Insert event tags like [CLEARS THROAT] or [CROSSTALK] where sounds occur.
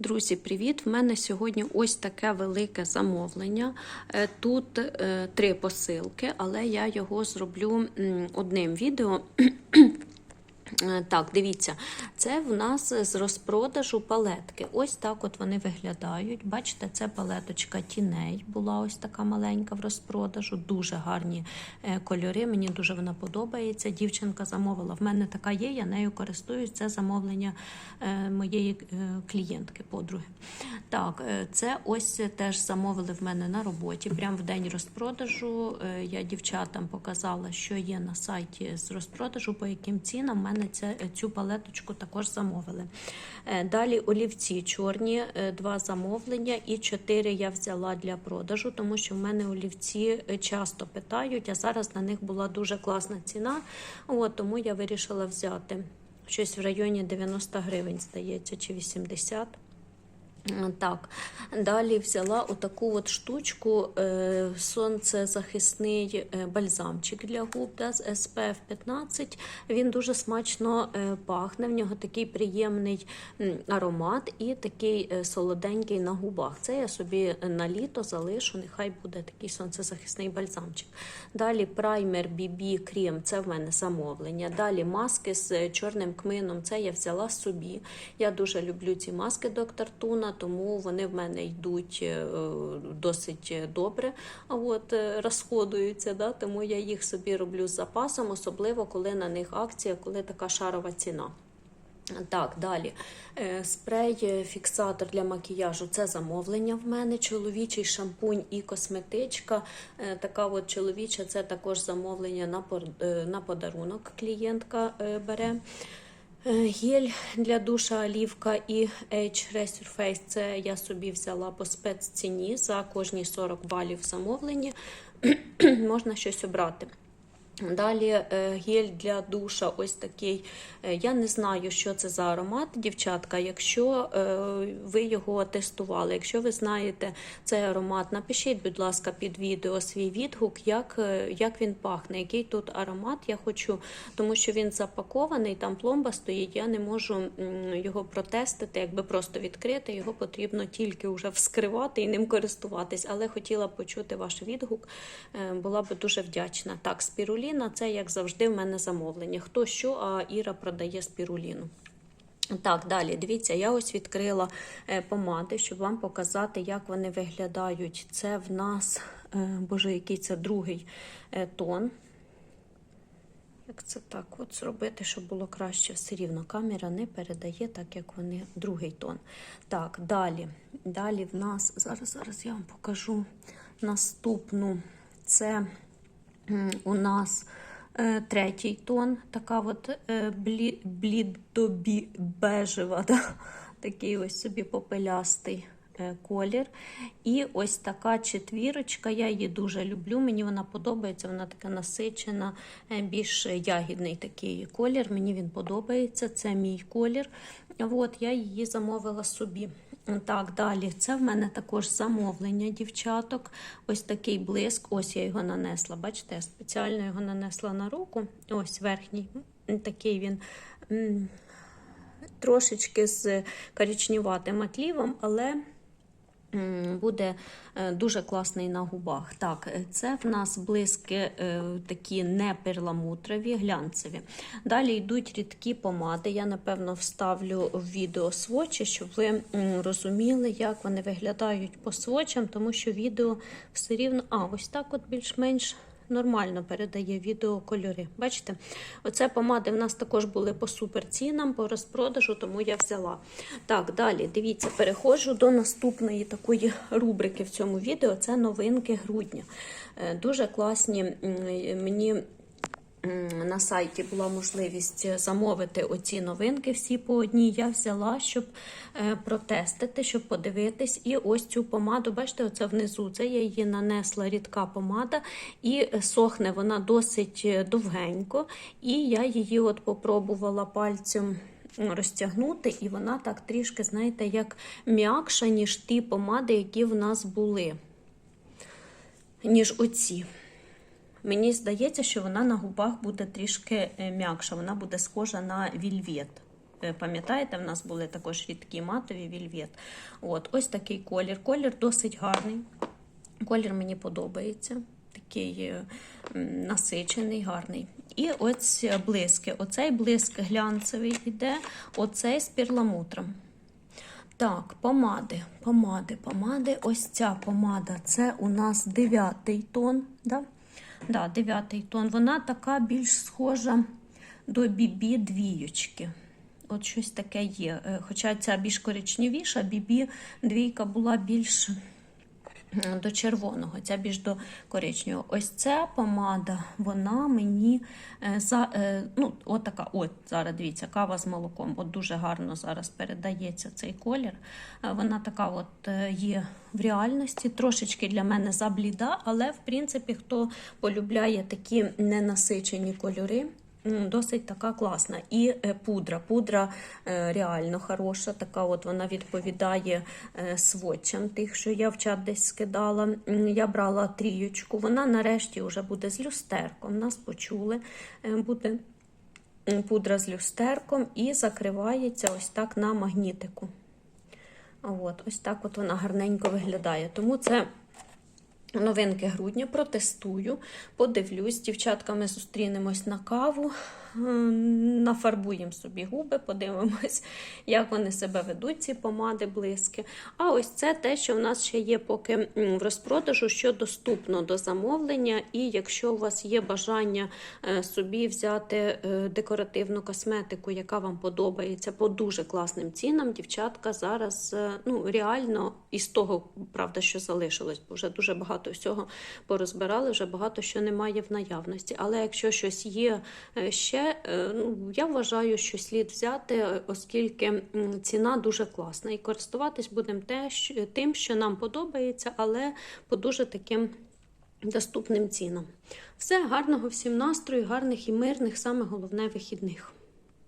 Друзі, привіт! В мене сьогодні ось таке велике замовлення. Е, Тут е, три посилки, але я його зроблю одним відео. Е, Так, дивіться, це в нас з розпродажу палетки. Ось так от вони виглядають. Бачите, це палеточка тіней була ось така маленька в розпродажу. Дуже гарні е, кольори. Мені дуже вона подобається. Дівчинка замовила. В мене така є, я нею користуюсь. Це замовлення е, моєї клієнтки, подруги. Так, це ось теж замовили в мене на роботі. Прямо в день розпродажу. Я дівчатам показала, що є на сайті з розпродажу, по яким цінам. Мене цю палеточку також замовили. Е, Далі олівці чорні, е, два замовлення, і чотири я взяла для продажу, тому що в мене олівці е, часто питають, а зараз на них була дуже класна ціна. От, тому я вирішила взяти щось в районі 90 гривень, здається, чи 80. Так, далі взяла отаку от штучку, е, сонцезахисний е, бальзамчик для губ да, з SPF 15. Він дуже смачно е, пахне. В нього такий приємний аромат і такий солоденький на губах. Це я собі на літо залишу, нехай буде такий сонцезахисний бальзамчик. Далі праймер BB крем, це в мене замовлення. Далі маски з чорним кмином, це я взяла собі. Я дуже люблю ці маски доктор Туна, тому вони в мене йдуть е, досить добре, от е, розходуються, да, тому я їх собі роблю з запасом, особливо коли на них акція, коли така шарова ціна. Так, далі. Е, Спрей, фіксатор для макіяжу це замовлення в мене. Чоловічий шампунь і косметичка. Така от чоловіча, це також замовлення на, подарунок клієнтка бере. Е, Гель для душа олівка і H Resurface це я собі взяла по спецціні за кожні 40 балів замовлення. [CLEARS THROAT] Можна щось обрати. Далі е, гель для душа, ось такий. Е, Я не знаю, що це за аромат, дівчатка. Якщо е, ви його тестували, якщо ви знаєте цей аромат, напишіть, будь ласка, під відео свій відгук, як, як він пахне, який тут аромат. Я хочу, тому що він запакований, там пломба стоїть. Я не можу його протестити, якби просто відкрити. Його потрібно тільки вже вскривати і ним користуватись. Але хотіла почути ваш відгук. Була би дуже вдячна. Так, спіруліна це як завжди в мене замовлення. Хто що, а Іра продає спіруліну. Так, далі, дивіться, я ось відкрила е, помади, щоб вам показати, як вони виглядають. Це в нас, е, боже, який це другий е, тон. Як це так от зробити, щоб було краще? Все рівно камера не передає, так як вони другий тон. Так, далі. Далі в нас, зараз, зараз я вам покажу наступну. Це у нас е, третій тон, така от е, [LAUGHS] да? такий ось собі попелястий е, колір. І ось така четвірочка, я її дуже люблю, мені вона подобається, вона така насичена, більш ягідний такий колір. Мені він подобається, це мій колір. От я її замовила собі. Так, далі. Це в мене також замовлення дівчаток. Ось такий блиск. Ось я його нанесла. Бачите, я спеціально його нанесла на руку. Ось верхній. Такий він трошечки з коричневатим отлівом, але буде е, дуже класний на губах. Так, е, це в нас блиски е, такі не перламутрові, глянцеві. Далі йдуть рідкі помади. Я, напевно, вставлю в відео свочі, щоб ви розуміли, як вони виглядають по свочам, тому що відео все рівно. А, ось так от більш-менш. Нормально передає відео кольори. Бачите? Оце помади в нас також були по суперцінам, по розпродажу, тому я взяла. Так, далі, дивіться, переходжу до наступної такої рубрики в цьому відео. Це новинки грудня. Е, Дуже класні мені. На сайті була можливість замовити оці новинки всі по одній. Я взяла, щоб е, протестити, щоб подивитись. І ось цю помаду, бачите, оце внизу. Це я її нанесла рідка помада, і е, сохне вона досить е, довгенько. І я її от попробувала пальцем розтягнути, і вона так трішки, знаєте, як м'якша, ніж ті помади, які в нас були, ніж оці. Мені здається, що вона на губах буде трішки е, м'якша, вона буде схожа на вільвет. е, пам'ятаєте, в нас були також рідкі матові вільвет. От, ось такий колір. Колір досить гарний. Колір мені подобається. Такий е, насичений, гарний. І ось блиски. Оцей блиск глянцевий йде, оцей з перламутром. Так, помади, помади, помади. Ось ця помада це у нас дев'ятий тон. Да? Да, дев'ятий тон. Вона така більш схожа до бібі двійочки. От щось таке є. Е, Хоча ця більш коричневіша, бібі двійка була більш до червоного, ця більш до коричневого. Ось ця помада, вона мені е, за е, ну, от така, от зараз дивіться, кава з молоком. От дуже гарно зараз передається цей колір. Е, Вона така от є в реальності, трошечки для мене забліда, але в принципі, хто полюбляє такі ненасичені кольори. Досить така класна. І е, пудра. Пудра е, реально хороша. Така от вона відповідає е, сводчам тих, що я в чат десь скидала. Я брала трієчку. Вона нарешті вже буде з люстерком. Нас почули. Буде пудра з люстерком і закривається ось так на магнітику. От, ось так от вона гарненько виглядає. Тому це новинки грудня. Протестую, подивлюсь. З дівчатками зустрінемось на каву, нафарбуємо собі губи, подивимось, [LAUGHS] як вони себе ведуть, ці помади блиски. А ось це те, що в нас ще є поки в розпродажу, що доступно до замовлення. І якщо у вас є бажання е, собі взяти е, декоративну косметику, яка вам подобається по дуже класним цінам, дівчатка зараз е, ну, реально із того, правда, що залишилось, бо вже дуже багато всього порозбирали, вже багато що немає в наявності. Але якщо щось є ще, е, ну, я вважаю, що слід взяти, е, оскільки ціна дуже класна. І користуватись будемо те, що- тим, що нам подобається, але по дуже таким доступним цінам. Все, гарного всім настрою, гарних і мирних, саме головне вихідних.